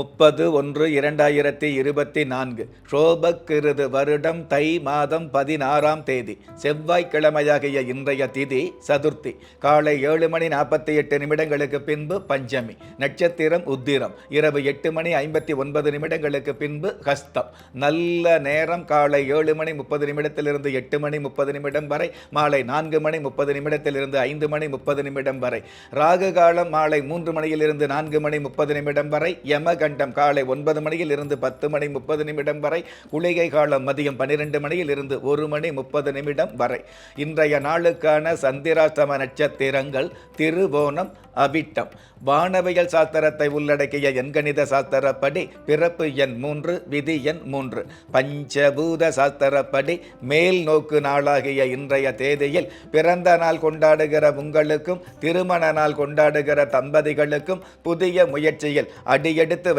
முப்பது ஒன்று இரண்டாயிரத்தி இருபத்தி நான்கு ஷோபக்கிருது வருடம் தை மாதம் பதினாறாம் தேதி செவ்வாய்க்கிழமையாகிய இன்றைய திதி சதுர்த்தி காலை ஏழு மணி நாற்பத்தி எட்டு நிமிடங்களுக்கு பின்பு பஞ்சமி நட்சத்திரம் உத்திரம் இரவு எட்டு மணி ஐம்பத்தி ஒன்பது நிமிடங்களுக்கு பின்பு ஹஸ்தம் நல்ல நேரம் காலை ஏழு மணி முப்பது நிமிடத்திலிருந்து எட்டு மணி முப்பது நிமிடம் வரை மாலை நான்கு மணி முப்பது நிமிடத்திலிருந்து ஐந்து மணி முப்பது நிமிடம் வரை ராகு காலம் மாலை மூன்று மணியிலிருந்து நான்கு மணி முப்பது நிமிடம் வரை யமகண்டம் காலை ஒன்பது மணியில் இருந்து பத்து மணி முப்பது நிமிடம் வரை குளிகை காலம் மதியம் பன்னிரெண்டு மணியில் இருந்து ஒரு மணி முப்பது நிமிடம் வரை. இன்றைய நாளுக்கான சந்திராஷ்டம நட்சத்திரங்கள் திருவோணம் அவிட்டம். வானவியல் சாஸ்திரத்தை உள்ளடக்கிய எண்கணித சாஸ்திரப்படி பிறப்பு எண் மூன்று விதி எண் மூன்று. பஞ்சபூத சாஸ்திரப்படி மேல் நோக்கு நாளாகிய இன்றைய தேதியில் பிறந்த நாள் கொண்டாடுகிற உங்களுக்கும் திருமண நாள் கொண்டாடுகிற தம்பதிகளுக்கும் புதிய முயற்சியில் அடியெடுத்து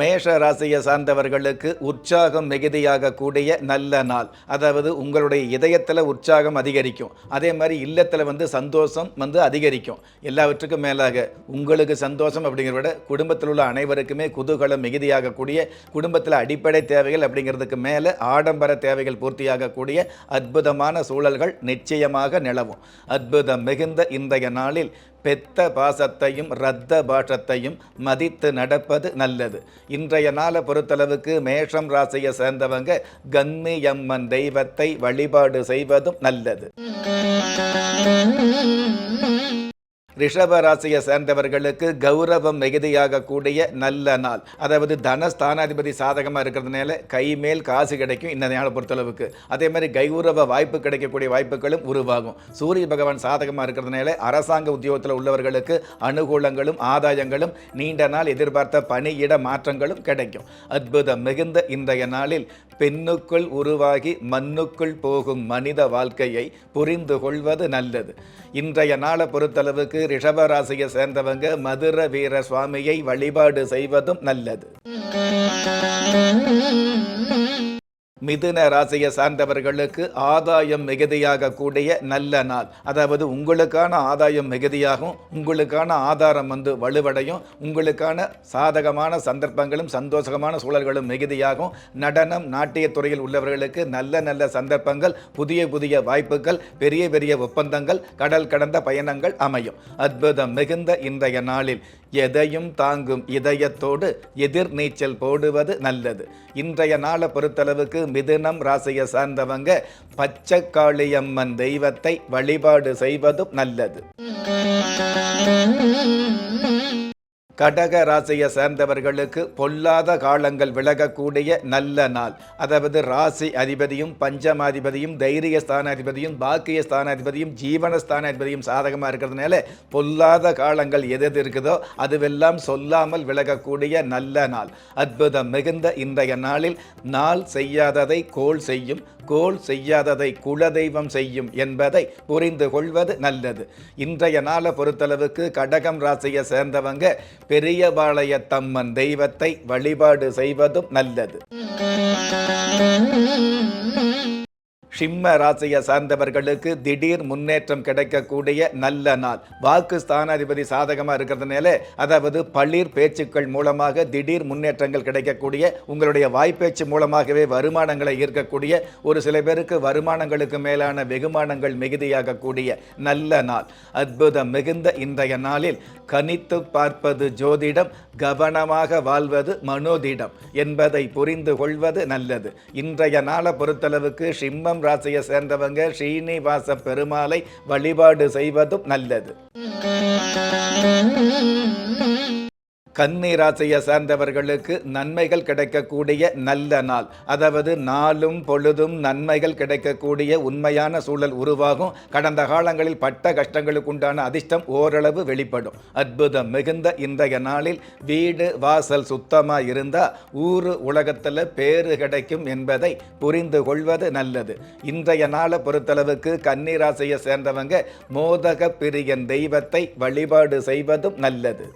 மேஷ ராசியை சார்ந்தவர்களுக்கு உற்சாகம் மிகுதியாக கூடிய நல்ல நாள். அதாவது உங்களுடைய இதயத்தில் உற்சாகம் அதிகரிக்கும். அதே மாதிரி இல்லத்தில் வந்து சந்தோஷம் வந்து அதிகரிக்கும். எல்லாவற்றுக்கும் மேலாக உங்களுக்கு சந்தோஷம் அப்படிங்கிறத விட குடும்பத்தில் உள்ள அனைவருக்குமே குதூகலம் மிகுதியாக கூடிய குடும்பத்தில் அடிப்படை தேவைகள் அப்படிங்கிறதுக்கு மேலே ஆடம்பர தேவைகள் பூர்த்தியாகக்கூடிய அற்புதமான சூழல்கள் நிச்சயமாக நிலவும். அற்புதம் மிகுந்த இன்றைய நாளில் பெத்த பாசத்தையும் இரத்த பாஷத்தையும் மதித்து நடப்பது நல்லது. இன்றைய நாளை பொறுத்தளவுக்கு மேஷம் ராசியை சேர்ந்தவங்க கன்னியம்மன் தெய்வத்தை வழிபாடு செய்வதும் நல்லது. ரிஷப ராசியை சேர்ந்தவர்களுக்கு கௌரவம் மிகுதியாக கூடிய நல்ல நாள். அதாவது தனஸ்தானாதிபதி சாதகமாக இருக்கிறதுனால கை மேல் காசு கிடைக்கும் இந்த நாளை பொறுத்தளவுக்கு. அதே மாதிரி கௌரவ வாய்ப்பு கிடைக்கக்கூடிய வாய்ப்புகளும் உருவாகும். சூரிய பகவான் சாதகமாக இருக்கிறதுனால அரசாங்க உத்தியோகத்தில் உள்ளவர்களுக்கு அனுகூலங்களும் ஆதாயங்களும் நீண்ட நாள் எதிர்பார்த்த பணியிட மாற்றங்களும் கிடைக்கும். அற்புதம் மிகுந்த இன்றைய நாளில் பெண்ணுக்குள் உருவாகி மண்ணுக்குள் போகும் மனித வாழ்க்கையை புரிந்து கொள்வது நல்லது. இன்றைய நாளை பொறுத்தளவுக்கு ரிஷபராசியை சேர்ந்தவங்க மதுர வீர சுவாமியை வழிபாடு செய்வதும் நல்லது. மிதுன ராசியை சார்ந்தவர்களுக்கு ஆதாயம் மிகுதியாக கூடிய நல்ல நாள். அதாவது உங்களுக்கான ஆதாயம் மிகுதியாகும் உங்களுக்கான ஆதாரம் வந்து வலுவடையும் உங்களுக்கான சாதகமான சந்தர்ப்பங்களும் சந்தோஷமான சூழல்களும் மிகுதியாகும். நடனம் நாட்டியத்துறையில் உள்ளவர்களுக்கு நல்ல நல்ல சந்தர்ப்பங்கள் புதிய புதிய வாய்ப்புகள் பெரிய பெரிய ஒப்பந்தங்கள் கடல் கடந்த பயணங்கள் அமையும். அற்புதம் மிகுந்த இன்றைய நாளில் எதையும் தாங்கும் இதயத்தோடு எதிர்நீச்சல் போடுவது நல்லது. இன்றைய நாளை பொறுத்தளவுக்கு மிதுனம் ராசியை சார்ந்தவங்க பச்சைக்காளியம்மன் தெய்வத்தை வழிபாடு செய்வதும் நல்லது. கடக ராசியை சேர்ந்தவர்களுக்கு பொல்லாத காலங்கள் விலகக்கூடிய நல்ல நாள். அதாவது ராசி அதிபதியும் பஞ்சமாதிபதியும் தைரிய ஸ்தானாதிபதியும் பாக்கிய ஸ்தானாதிபதியும் ஜீவன ஸ்தானாதிபதியும் சாதகமாக இருக்கிறதுனால பொல்லாத காலங்கள் எது எது இருக்குதோ அதுவெல்லாம் சொல்லாமல் விலகக்கூடிய நல்ல நாள். அற்புதம் மிகுந்த இன்றைய நாளில் நாள் செய்யாததை கோல் செய்யும் கோல் செய்யாததை குலதெய்வம் செய்யும் என்பதை புரிந்து கொள்வது நல்லது. இன்றைய நாளை பொறுத்தளவுக்கு கடகம் ராசியை சேர்ந்தவங்க பெரியபாளையத்தம்மன் தெய்வத்தை வழிபாடு செய்வதும் நல்லது. சிம்ம ராசியை சார்ந்தவர்களுக்கு திடீர் முன்னேற்றம் கிடைக்கக்கூடிய நல்ல நாள். வாக்கு ஸ்தானாதிபதி சாதகமாக இருக்கிறதுனால அதாவது பளிர் பேச்சுக்கள் மூலமாக திடீர் முன்னேற்றங்கள் கிடைக்கக்கூடிய உங்களுடைய வாய்ப்பேச்சு மூலமாகவே வருமானங்களை ஈர்க்கக்கூடிய ஒரு சில பேருக்கு வருமானங்களுக்கு மேலான வெகுமானங்கள் மிகுதியாகக்கூடிய நல்ல நாள். அற்புதம் மிகுந்த இன்றைய நாளில் கணித்து பார்ப்பது ஜோதிடம் கவனமாக வாழ்வது மனோதிடம் என்பதை புரிந்து கொள்வது நல்லது. இன்றைய நாளை பொறுத்தளவுக்கு சிம்மம் ராசியை சேர்ந்தவங்க ஸ்ரீனிவாச பெருமாளை வழிபாடு செய்வதும் நல்லது. கன்னி ராசியை சார்ந்தவர்களுக்கு நன்மைகள் கிடைக்கக்கூடிய நல்ல நாள். அதாவது நாளும் பொழுதும் நன்மைகள் கிடைக்கக்கூடிய உண்மையான சூழல் உருவாகும். கடந்த காலங்களில் பட்ட கஷ்டங்களுக்கு உண்டான அதிர்ஷ்டம் ஓரளவு வெளிப்படும். அற்புதம் மிகுந்த இன்றைய நாளில் வீடு வாசல் சுத்தமாக இருந்தால் ஊரு உலகத்தில் பேறு கிடைக்கும் என்பதை புரிந்து கொள்வது நல்லது. இன்றைய நாளை பொறுத்தளவுக்கு கன்னி ராசியை சேர்ந்தவங்க மோதக பிரியன் தெய்வத்தை வழிபாடு செய்வதும் நல்லது.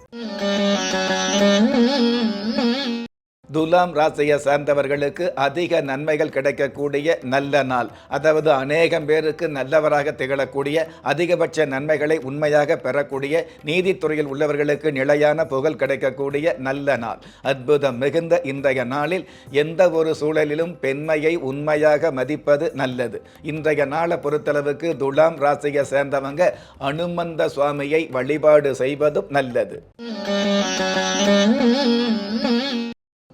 துலாம் ராசியை சார்ந்தவர்களுக்கு அதிக நன்மைகள் கிடைக்கக்கூடிய நல்ல நாள். அதாவது அநேகம் பேருக்கு நல்லவராக திகழக்கூடிய அதிகபட்ச நன்மைகளை உண்மையாக பெறக்கூடிய நீதித்துறையில் உள்ளவர்களுக்கு நிலையான புகழ் கிடைக்கக்கூடிய நல்ல நாள். அற்புதம் மிகுந்த இன்றைய நாளில் எந்த ஒரு சூழலிலும் பெண்மையை உண்மையாக மதிப்பது நல்லது. இன்றைய நாளை பொறுத்தளவுக்கு துலாம் ராசியை சேர்ந்தவங்க அனுமந்த சுவாமியை வழிபாடு செய்வதும் நல்லது. Thank you.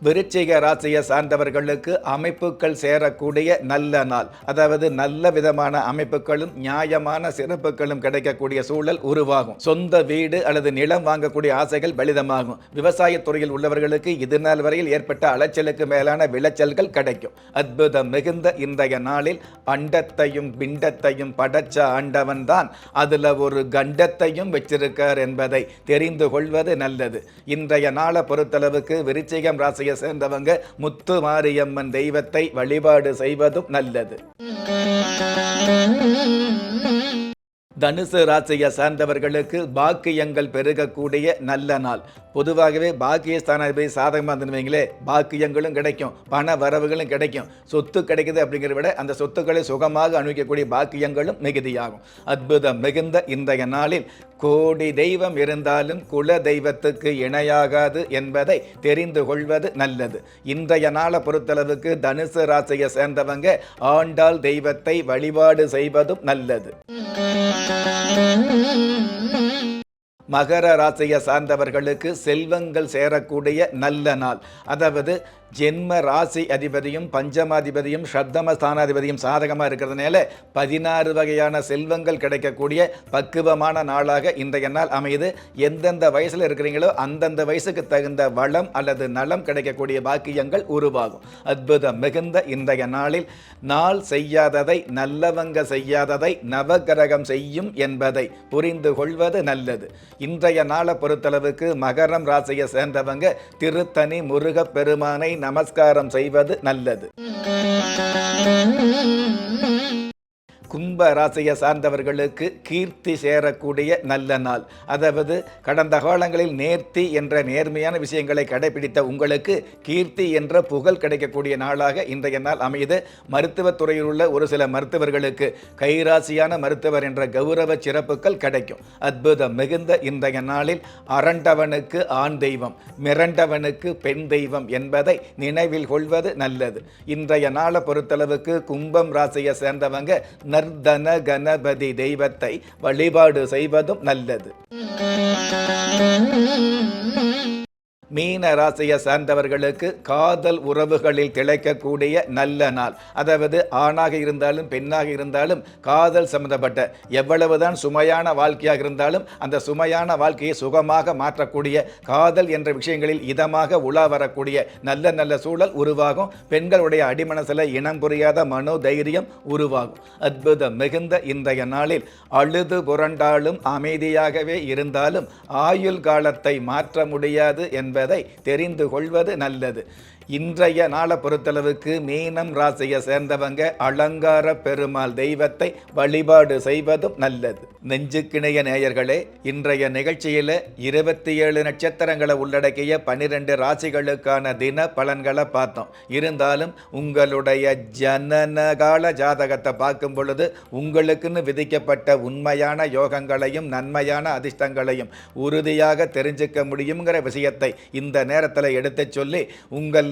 விருச்சிக ராசியை சார்ந்தவர்களுக்கு அமைப்புகள் சேரக்கூடிய நல்ல நாள். அதாவது நல்ல விதமான அமைப்புகளும் நியாயமான சிறப்புகளும் கிடைக்கக்கூடிய சூழல் உருவாகும். சொந்த வீடு அல்லது நிலம் வாங்கக்கூடிய ஆசைகள் பலிதமாகும். விவசாயத்துறையில் உள்ளவர்களுக்கு இது நாள் வரையில் ஏற்பட்ட அலைச்சலுக்கு மேலான விளைச்சல்கள் கிடைக்கும். அற்புதம் மிகுந்த இன்றைய நாளில் அண்டத்தையும் பிண்டத்தையும் படைச்ச ஆண்டவன் தான் அதுல ஒரு கண்டத்தையும் வச்சிருக்கார் என்பதை தெரிந்து கொள்வது நல்லது. இன்றைய நாளை பொறுத்தளவுக்கு விருச்சிகம் ராசியை சேர்ந்தவங்க முத்து மாரியம்மன் தெய்வத்தை வழிபாடு செய்வதும் நல்லது. தனுசு ராசியை சார்ந்தவர்களுக்கு பாக்கியங்கள் பெருகக்கூடிய நல்ல நாள். பொதுவாகவே பாக்கியஸ்தானாதிபதி சாதகமாக இருந்துருவீங்களே பாக்கியங்களும் கிடைக்கும் பண வரவுகளும் கிடைக்கும். சொத்து கிடைக்குது அப்படிங்கிறத விட அந்த சொத்துக்களை சுகமாக அனுபவிக்கக்கூடிய பாக்கியங்களும் மிகுதியாகும். அற்புதம் மிகுந்த இன்றைய நாளில் கோடி தெய்வம் இருந்தாலும் குல தெய்வத்துக்கு இணையாகாது என்பதை தெரிந்து கொள்வது நல்லது. இன்றைய நாளை பொறுத்தளவுக்கு தனுசு ராசியை சேர்ந்தவங்க ஆண்டாள் தெய்வத்தை வழிபாடு செய்வதும் நல்லது. மகர ராசியை சார்ந்தவர்களுக்கு செல்வங்கள் சேரக்கூடிய நல்ல நாள். அதாவது ஜென்ம ராசி அதிபதியும் பஞ்சமாதிபதியும் சப்தம ஸ்தானாதிபதியும் சாதகமாக இருக்கிறதுனால பதினாறு வகையான செல்வங்கள் கிடைக்கக்கூடிய பக்குவமான நாளாக இன்றைய நாள் அமையுது. எந்தெந்த வயசில் இருக்கிறீங்களோ அந்தந்த வயசுக்கு தகுந்த வளம் அல்லது நலம் கிடைக்கக்கூடிய பாக்கியங்கள் உருவாகும். அற்புதம் மிகுந்த இன்றைய நாளில் நாள் செய்யாததை நல்லவங்க செய்யாததை நவகிரகம் செய்யும் என்பதை புரிந்து கொள்வது நல்லது. இன்றைய நாளை பொறுத்தளவுக்கு மகரம் ராசியை சேர்ந்தவங்க திருத்தணி முருகப் பெருமானை நமஸ்காரம் செய்வது நல்லது. கும்ப ராசியை சார்ந்தவர்களுக்கு கீர்த்தி சேரக்கூடிய நல்ல நாள். அதாவது கடந்த காலங்களில் நேர்த்தி என்ற நேர்மையான விஷயங்களை கடைபிடித்த உங்களுக்கு கீர்த்தி என்ற புகழ் கிடைக்கக்கூடிய நாளாக இன்றைய நாள் அமையுது. மருத்துவத் துறையில் உள்ள ஒரு சில மருத்துவர்களுக்கு கைராசியான மருத்துவர் என்ற கௌரவ சிறப்புகள் கிடைக்கும். அற்புதம் மிகுந்த இன்றைய நாளில் அரண்டவனுக்கு ஆண் தெய்வம் மிரண்டவனுக்கு பெண் தெய்வம் என்பதை நினைவில் கொள்வது நல்லது. இன்றைய நாளை பொறுத்தளவுக்கு கும்பம் ராசியை சேர்ந்தவங்க வர்தன கணபதி தெய்வத்தை வழிபாடு செய்வதும் நல்லது. மீன ராசியை சார்ந்தவர்களுக்கு காதல் உறவுகளில் திளைக்கக்கூடிய நல்ல நாள். அதாவது ஆணாக இருந்தாலும் பெண்ணாக இருந்தாலும் காதல் சம்பந்தப்பட்ட எவ்வளவுதான் சுமையான வாழ்க்கையாக இருந்தாலும் அந்த சுமையான வாழ்க்கையை சுகமாக மாற்றக்கூடிய காதல் என்ற விஷயங்களில் இதமாக உலா வரக்கூடிய நல்ல நல்ல சூழல் உருவாகும். பெண்களுடைய அடிமனசில் இனம் புரியாத மனோ தைரியம் உருவாகும். அற்புதம் மிகுந்த இன்றைய நாளில் அழுது புரண்டாலும் அமைதியாகவே இருந்தாலும் ஆயுள் காலத்தை மாற்ற முடியாது என்பதை தெரிந்து கொள்வது நல்லது. இன்றைய நாளை பொறுத்தளவுக்கு மீனம் ராசியை சேர்ந்தவங்க அலங்கார பெருமாள் தெய்வத்தை வழிபாடு செய்வதும் நல்லது. நெஞ்சுக்கிணைய நேயர்களே இன்றைய நிகழ்ச்சியில் இருபத்தி ஏழு நட்சத்திரங்களை உள்ளடக்கிய பனிரெண்டு ராசிகளுக்கான தின பலன்களை பார்த்தோம். இருந்தாலும் உங்களுடைய ஜனனகால ஜாதகத்தை பார்க்கும் பொழுது உங்களுக்குன்னு விதிக்கப்பட்ட உண்மையான யோகங்களையும் நன்மையான அதிர்ஷ்டங்களையும் உறுதியாக தெரிஞ்சுக்க முடியுங்கிற விஷயத்தை இந்த நேரத்தில் எடுத்துச் சொல்லி உங்கள்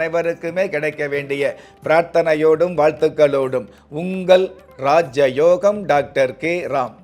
அனைவருக்குமே கிடைக்க வேண்டிய பிரார்த்தனையோடும் வாழ்த்துக்களோடும் உங்கள் ராஜயோகம் டாக்டர் கே. ராம்.